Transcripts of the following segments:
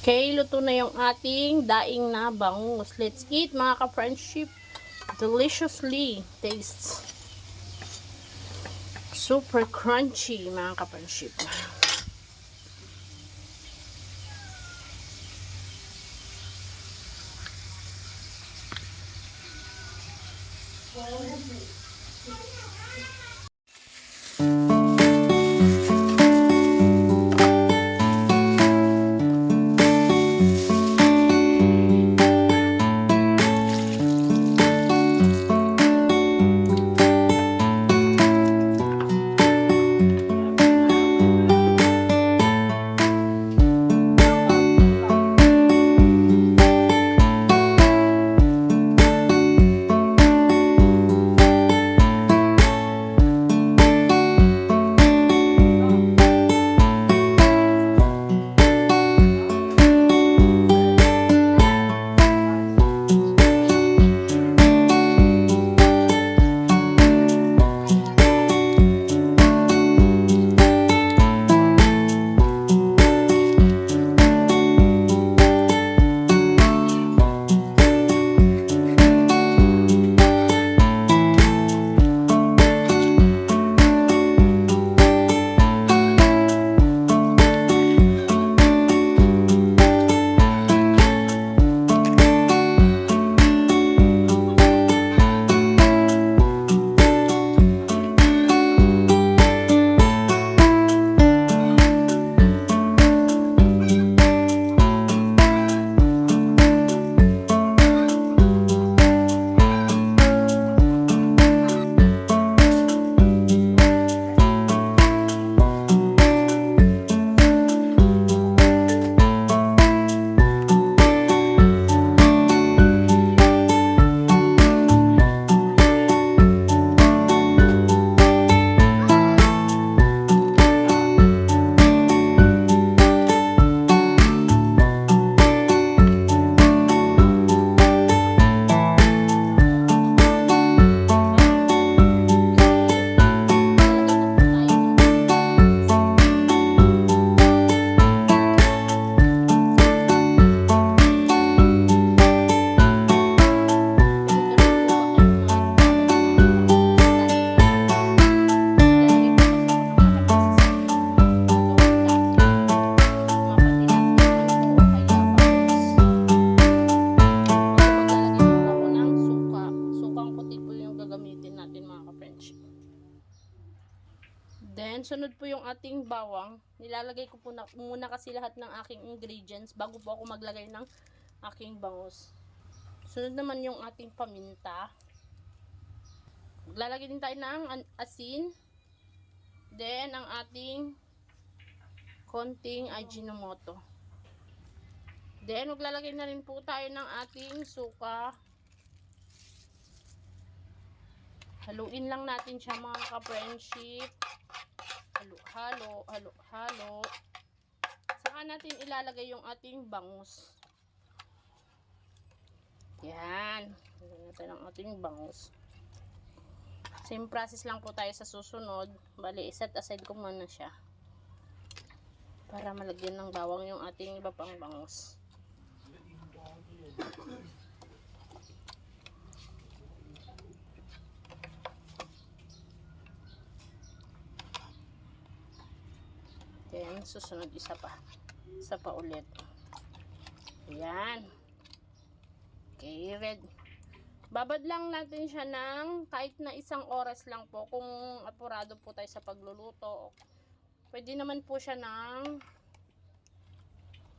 Okay, luto na yung ating daing na bangus. Let's eat mga ka-friendship. Deliciously tastes. Super crunchy mga ka-friendship. Sukang gagamitin natin mga ka-friendship. Then, sunod po yung ating bawang. Nilalagay ko po na, muna kasi lahat ng aking ingredients bago po ako maglagay ng aking bangus. Sunod naman yung ating paminta. Maglalagay din tayo ng asin. Then, ang ating konting Ajinomoto. Then, maglalagay na rin po tayo ng ating suka. Haluin lang natin siya mga ka-friendship. Halo, halo, halo, halo. Saka natin ilalagay yung ating bangus. Yan. Lagyan natin ang ating bangus. Same process lang po tayo sa susunod. Bali, iset aside ko muna siya. Para malagyan ng bawang yung ating iba pang bangus. Then, susunod isa pa. Isa pa ulit. Ayan. Okay, red. Babad lang natin siya ng kahit na isang oras lang po kung apurado po tayo sa pagluluto. Pwede naman po siya ng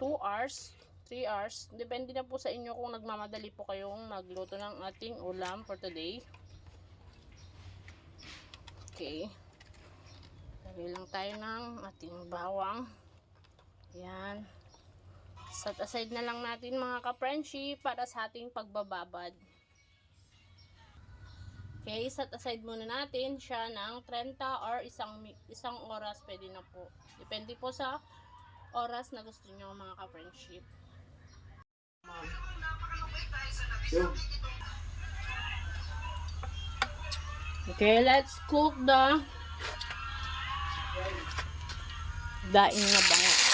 2 hours, 3 hours. Depende na po sa inyo kung nagmamadali po kayong magluto ng ating ulam for today. Okay. Lagay lang tayo ng ating bawang. Yan. Set aside na lang natin mga ka-friendship para sa ating pagbababad. Okay, set aside muna natin siya ng 30 or isang, isang oras pwede na po. Depende po sa oras na gusto nyo mga ka-friendship. Okay, let's cook the daing na bangus.